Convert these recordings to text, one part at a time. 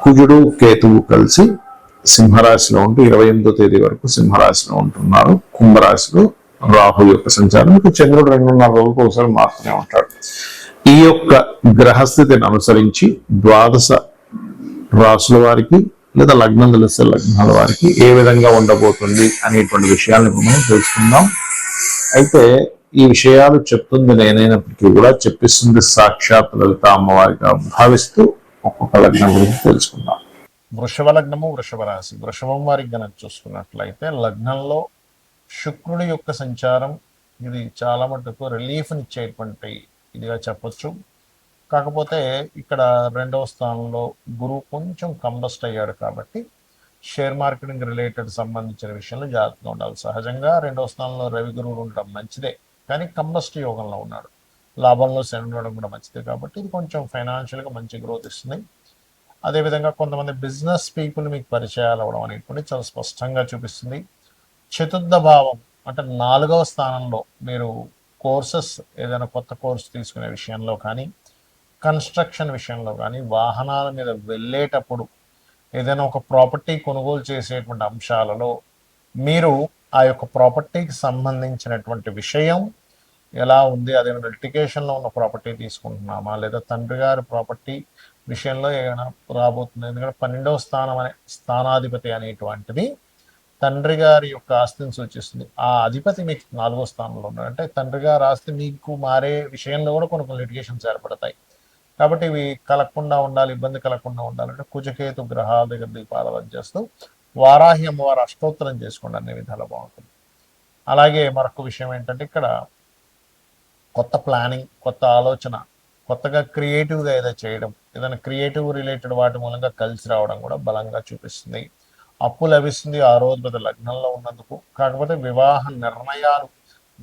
కుజుడు కేతువు కలిసి సింహరాశిలో ఉంటూ ఇరవై ఎనిమిదో తేదీ వరకు సింహరాశిలో ఉంటున్నారు. కుంభరాశిలో రాహు యొక్క సంచారం. ఇక చంద్రుడు రెండున్నర రోజులకు ఒకసారి మారుతూనే ఉంటాడు. ఈ యొక్క గ్రహస్థితిని అనుసరించి ద్వాదశ రాసుల వారికి లేదా లగ్నం తెలిస్తే లగ్నాల వారికి ఏ విధంగా ఉండబోతుంది అనేటువంటి విషయాలను మనం తెలుసుకుందాం. అయితే ఈ విషయాలు చెప్తుంది నేనైనప్పటికీ కూడా చెప్పిస్తుంది సాక్షాత్ లలిత అమ్మవారిగా భావిస్తూ ఒక్కొక్క లగ్నం గురించి తెలుసుకుందాం. వృషభ లగ్నము వృషభ రాశి వృషభం వారికి గనక చూసుకున్నట్లయితే లగ్నంలో శుక్రుడి యొక్క సంచారం ఇది చాలా మటుకు రిలీఫ్నిచ్చేటువంటి ఇదిగా చెప్పొచ్చు. కాకపోతే ఇక్కడ రెండవ స్థానంలో గురువు కొంచెం కంబస్ట్ అయ్యాడు కాబట్టి షేర్ మార్కెటింగ్ రిలేటెడ్ సంబంధించిన విషయంలో జాగ్రత్తగా ఉండాలి. సహజంగా రెండవ స్థానంలో రవి గురువులు ఉండడం మంచిదే. కానీ కంబస్ట్ యోగంలో ఉన్నాడు. లాభంలో శని ఉండడం కూడా మంచిది. కాబట్టి ఇది కొంచెం ఫైనాన్షియల్గా మంచి గ్రోత్ ఇస్తుంది. అదేవిధంగా కొంతమంది బిజినెస్ పీపుల్ మీకు పరిచయాలు అవ్వడం అనేటువంటి చాలా స్పష్టంగా చూపిస్తుంది. చతుర్థ భావం అంటే నాలుగవ స్థానంలో మీరు కోర్సెస్ ఏదైనా కొత్త కోర్స్ తీసుకునే విషయంలో కానీ కన్స్ట్రక్షన్ విషయంలో కానీ వాహనాల మీద వెళ్ళేటప్పుడు ఏదైనా ఒక ప్రాపర్టీ కొనుగోలు చేసేటువంటి అంశాలలో మీరు ఆ యొక్క ప్రాపర్టీకి సంబంధించినటువంటి విషయం ఎలా ఉంది అదే లిటికేషన్లో ఉన్న ప్రాపర్టీ తీసుకుంటున్నామా లేదా తండ్రి గారి ప్రాపర్టీ విషయంలో ఏమైనా రాబోతుంది ఎందుకంటే పన్నెండవ స్థానం అనే స్థానాధిపతి అనేటువంటిది తండ్రి గారి యొక్క ఆస్తిని సూచిస్తుంది. ఆ అధిపతి మీకు నాలుగో స్థానంలో ఉన్నాడు. అంటే తండ్రి గారి ఆస్తి మీకు మారే విషయంలో కూడా కొన్ని కొన్ని లిటిగేషన్స్ ఏర్పడతాయి. కాబట్టి ఇవి కలగకుండా ఉండాలి ఇబ్బంది కలగకుండా ఉండాలంటే కుజకేతు గ్రహాల దగ్గర దీపారాధన చేస్తూ వారాహి అమ్మవారు అష్టోత్తరం చేసుకోండి అన్ని విధాలు బాగుంటుంది. అలాగే మరొక విషయం ఏంటంటే ఇక్కడ కొత్త ప్లానింగ్ కొత్త ఆలోచన కొత్తగా క్రియేటివ్గా ఏదో చేయడం ఏదైనా క్రియేటివ్ రిలేటెడ్ వాటి మూలంగా కలిసి రావడం కూడా బలంగా చూపిస్తుంది. అప్పు లభిస్తుంది ఆ రోజు పెద్ద లగ్నంలో ఉన్నందుకు. కాకపోతే వివాహ నిర్ణయాలు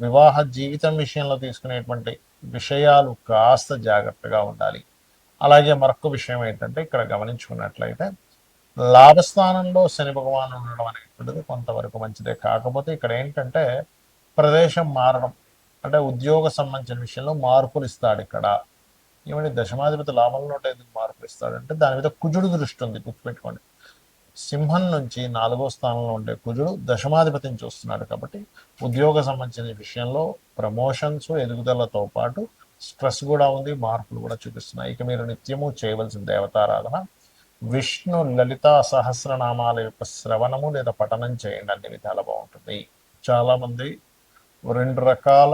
వివాహ జీవితం విషయంలో తీసుకునేటువంటి విషయాలు కాస్త జాగ్రత్తగా ఉండాలి. అలాగే మరొక విషయం ఏంటంటే ఇక్కడ గమనించుకున్నట్లయితే లాభస్థానంలో శని భగవాన్ ఉండడం అనేటువంటిది కొంతవరకు మంచిదే. కాకపోతే ఇక్కడ ఏంటంటే ప్రదేశం మారడం అంటే ఉద్యోగ సంబంధించిన విషయంలో మార్పులు ఇస్తాడు ఇక్కడ. ఏమంటే దశమాధిపతి లాభంలో ఎందుకు మార్పులు ఇస్తాడంటే దాని మీద కుజుడు దృష్టి ఉంది గుర్తుపెట్టుకోండి. సింహం నుంచి నాలుగో స్థానంలో ఉండే కుజుడు దశమాధిపతిని చూస్తున్నాడు కాబట్టి ఉద్యోగ సంబంధించిన విషయంలో ప్రమోషన్స్ ఎదుగుదలతో పాటు స్ట్రెస్ కూడా ఉంది మార్పులు కూడా చూపిస్తున్నాయి. ఇక మీరు నిత్యము చేయవలసిన దేవతారాధన విష్ణు లలిత సహస్రనామాల యొక్క శ్రవణము లేదా పఠనం చేయండి. అన్ని విధాలు బాగుంటుంది. చాలా మంది రెండు రకాల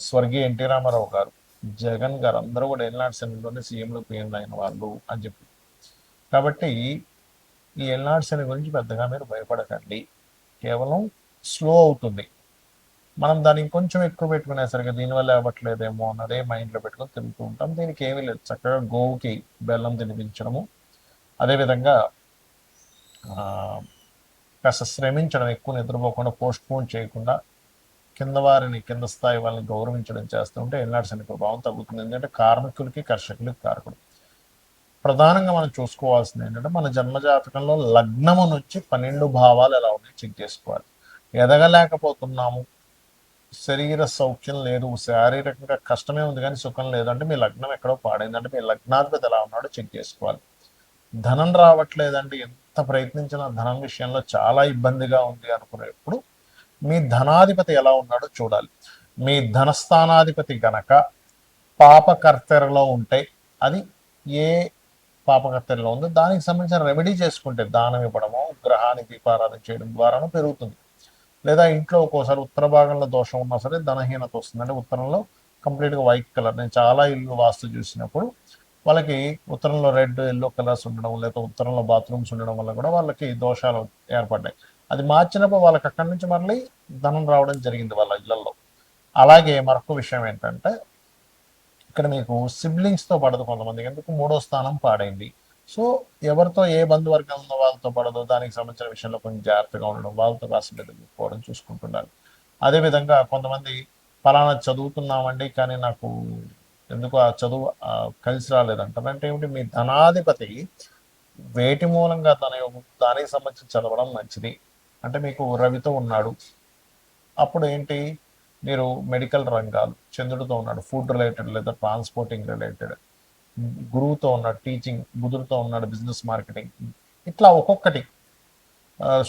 స్వర్గీయ ఎన్టీ రామారావు గారు జగన్ గారు అందరూ కూడా ఎల్నాడు సెనలోనే సీఎంలు పిఎంలు అయిన వాళ్ళు అని చెప్పి. కాబట్టి ఈ ఎల్నాడు సెన గురించి పెద్దగా మీరు భయపడకండి. కేవలం స్లో అవుతుంది. మనం దాన్ని ఇంకొంచెం ఎక్కువ పెట్టుకునేసరికి దీనివల్ల అవ్వట్లేదేమో అన్నదే మైండ్లో పెట్టుకొని తిరుగుతూ ఉంటాం. దీనికి ఏమీ లేదు. చక్కగా గోవుకి బెల్లం తినిపించడము. అదేవిధంగా కాస్త శ్రమించడం ఎక్కువ నిద్రపోకుండా పోస్ట్ పోన్ చేయకుండా కింద వారిని కింద స్థాయి వాళ్ళని గౌరవించడం చేస్తూ ఉంటే ఎల్నాడు శని ప్రభావం తగ్గుతుంది. ఎందుకంటే కార్మికులకి కర్షకులకి కారకుడు ప్రధానంగా మనం చూసుకోవాల్సింది ఏంటంటే మన జన్మజాతకంలో లగ్నము నుంచి పన్నెండు భావాలు ఎలా ఉన్నాయి చెక్ చేసుకోవాలి. ఎదగలేకపోతున్నాము. శరీర సౌఖ్యం లేదు. శారీరకంగా కష్టమే ఉంది కానీ సుఖం లేదు అంటే మీ లగ్నం ఎక్కడో పాడైందంటే మీ లగ్నాధిపతి ఎలా ఉన్నాడో చెక్ చేసుకోవాలి. ధనం రావట్లేదండి ఎంత ప్రయత్నించినా ధనం విషయంలో చాలా ఇబ్బందిగా ఉంది అనుకునేప్పుడు మీ ధనాధిపతి ఎలా ఉన్నాడో చూడాలి. మీ ధనస్థానాధిపతి గనక పాపకర్తెరలో ఉంటే అది ఏ పాపకర్తెరలో ఉందో దానికి సంబంధించిన రెమెడీ చేసుకుంటే దానం ఇవ్వడమో గ్రహానికి దీపారాధన చేయడం ద్వారానో పెరుగుతుంది. లేదా ఇంట్లో ఒక్కోసారి ఉత్తర భాగంలో దోషం ఉన్నా సరే ధనహీనత వస్తుంది అంటే ఉత్తరంలో కంప్లీట్గా వైట్ కలర్. నేను చాలా ఇల్లు వాస్తు చూసినప్పుడు వాళ్ళకి ఉత్తరంలో రెడ్ ఎల్లో కలర్స్ ఉండడం లేదా ఉత్తరంలో బాత్రూమ్స్ ఉండడం వల్ల కూడా వాళ్ళకి దోషాలు ఏర్పడ్డాయి. అది మార్చినప్పుడు వాళ్ళకి అక్కడి నుంచి మళ్ళీ ధనం రావడం జరిగింది వాళ్ళ ఇళ్ళలో. అలాగే మరొక విషయం ఏంటంటే ఇక్కడ మీకు సిబ్లింగ్స్తో పడదు కొంతమందికి ఎందుకు? మూడో స్థానం పాడైంది. సో ఎవరితో ఏ బంధువర్గం ఉందో వాళ్ళతో పడదు దానికి సంబంధించిన విషయంలో కొంచెం జాగ్రత్తగా ఉండడం వాళ్ళతో కాస్త పోవడం చూసుకుంటుండాలి అదేవిధంగా కొంతమంది ఫలానా చదువుతున్నామండి కానీ నాకు ఎందుకు ఆ చదువు కలిసి రాలేదంటారు. అంటే ఏమిటి? మీ ధనాధిపతి వేటి మూలంగా తన యొక్క దానికి సంబంధించి చదవడం మంచిది. అంటే మీకు రవితో ఉన్నాడు. అప్పుడు ఏంటి? మీరు మెడికల్ రంగాలు చంద్రుడితో ఉన్నాడు ఫుడ్ రిలేటెడ్ లేదా ట్రాన్స్పోర్టింగ్ రిలేటెడ్ గురువుతో ఉన్నాడు టీచింగ్ బుధుడితో ఉన్నాడు బిజినెస్ మార్కెటింగ్ ఇట్లా ఒక్కొక్కటి.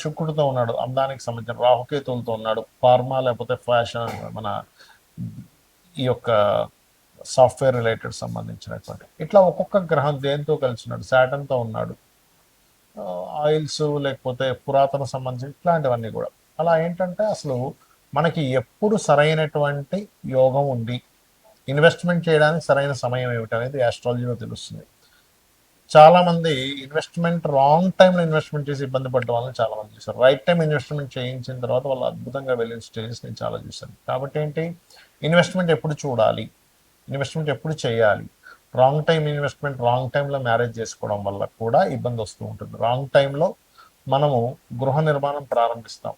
శుక్రుడితో ఉన్నాడు అందానికి సంబంధించిన రాహుకేతులతో ఉన్నాడు ఫార్మా లేకపోతే ఫ్యాషన్ మన ఈ యొక్క సాఫ్ట్వేర్ రిలేటెడ్ సంబంధించినటువంటి. ఇట్లా ఒక్కొక్క గ్రహం దేంతో కలిసి ఉన్నాడు? శాటన్తో ఉన్నాడు. ఆయిల్స్ లేకపోతే పురాతన సంబంధించి ఇట్లాంటివన్నీ కూడా. అలా ఏంటంటే అసలు మనకి ఎప్పుడు సరైనటువంటి యోగం ఉంది ఇన్వెస్ట్మెంట్ చేయడానికి సరైన సమయం ఏమిటి అనేది ఆస్ట్రాలజీలో తెలుస్తుంది. చాలామంది ఇన్వెస్ట్మెంట్ రాంగ్ టైంలో ఇన్వెస్ట్మెంట్ చేసి ఇబ్బంది పడ్డ వాళ్ళని చాలా మంది రైట్ టైం ఇన్వెస్ట్మెంట్ చేయించిన తర్వాత వాళ్ళు అద్భుతంగా వెళ్ళిన స్టేజెస్ నేను చాలా చూశాను. కాబట్టి ఏంటి? ఇన్వెస్ట్మెంట్ ఎప్పుడు చూడాలి? ఇన్వెస్ట్మెంట్ ఎప్పుడు చేయాలి? రాంగ్ టైం ఇన్వెస్ట్మెంట్ రాంగ్ టైంలో మ్యారేజ్ చేసుకోవడం వల్ల కూడా ఇబ్బంది వస్తూ ఉంటుంది. రాంగ్ టైంలో మనము గృహ నిర్మాణం ప్రారంభిస్తాం.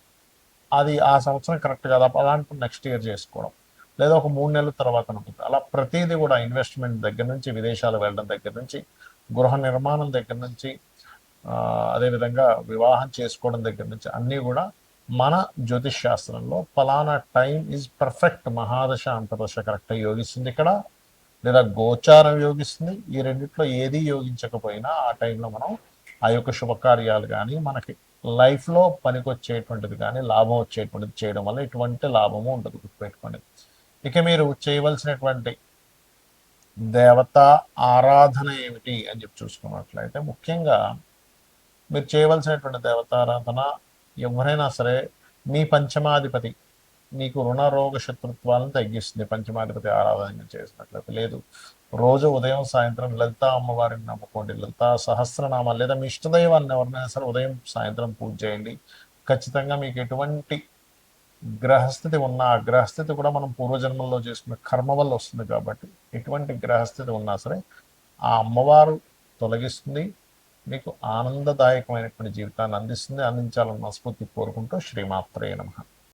అది ఆ సంవత్సరం కరెక్ట్ కాదు. అలాంటి నెక్స్ట్ ఇయర్ చేసుకోవడం. లేదా ఒక మూడు నెలల తర్వాత ఉంటుంది అలా ప్రతిదీ కూడా ఇన్వెస్ట్మెంట్ దగ్గర నుంచి విదేశాలు వెళ్ళడం దగ్గర నుంచి గృహ నిర్మాణం దగ్గర నుంచి అదేవిధంగా వివాహం చేసుకోవడం దగ్గర నుంచి అన్నీ కూడా మన జ్యోతిష్ శాస్త్రంలో ఫలానా టైం ఈజ్ పర్ఫెక్ట్ మహాదశ అంతర్దశ కరెక్ట్ యోగిస్తుంది ఇక్కడ. లేదా గోచారం యోగిస్తుంది. ఈ రెండిట్లో ఏది యోగించకపోయినా ఆ టైంలో మనం ఆ యొక్క శుభకార్యాలు కానీ మనకి లైఫ్లో పనికొచ్చేటువంటిది కానీ లాభం వచ్చేటువంటిది చేయడం వల్ల ఎటువంటి లాభము ఉండదు గుర్తుపెట్టుకోండి. ఇక మీరు చేయవలసినటువంటి దేవత ఆరాధన ఏమిటి అని చెప్పి చూసుకున్నట్లయితే ముఖ్యంగా మీరు చేయవలసినటువంటి దేవతారాధన ఎవరైనా సరే మీ పంచమాధిపతి మీకు రుణ రోగ శత్రుత్వాలను తగ్గిస్తుంది. పంచమాధిపతి ఆరాధన చేసినట్లయితే లేదు. రోజు ఉదయం సాయంత్రం లలిత అమ్మవారిని నమ్ముకోండి. లలిత సహస్రనామాలు లేదా మీ ఇష్టదైవాన్ని ఎవరినైనా సరే ఉదయం సాయంత్రం పూజ చేయండి. ఖచ్చితంగా మీకు ఎటువంటి గ్రహస్థితి ఉన్న ఆ గ్రహస్థితి కూడా మనం పూర్వజన్మల్లో చేసుకున్న కర్మ వల్ల వస్తుంది కాబట్టి ఎటువంటి గ్రహస్థితి ఉన్నా సరే ఆ అమ్మవారు తొలగిస్తుంది. మీకు ఆనందదాయకమైనటువంటి జీవితాన్ని అందిస్తుంది. అందించాలని మనస్ఫూర్తి కోరుకుంటూ శ్రీమాత్రే నమః.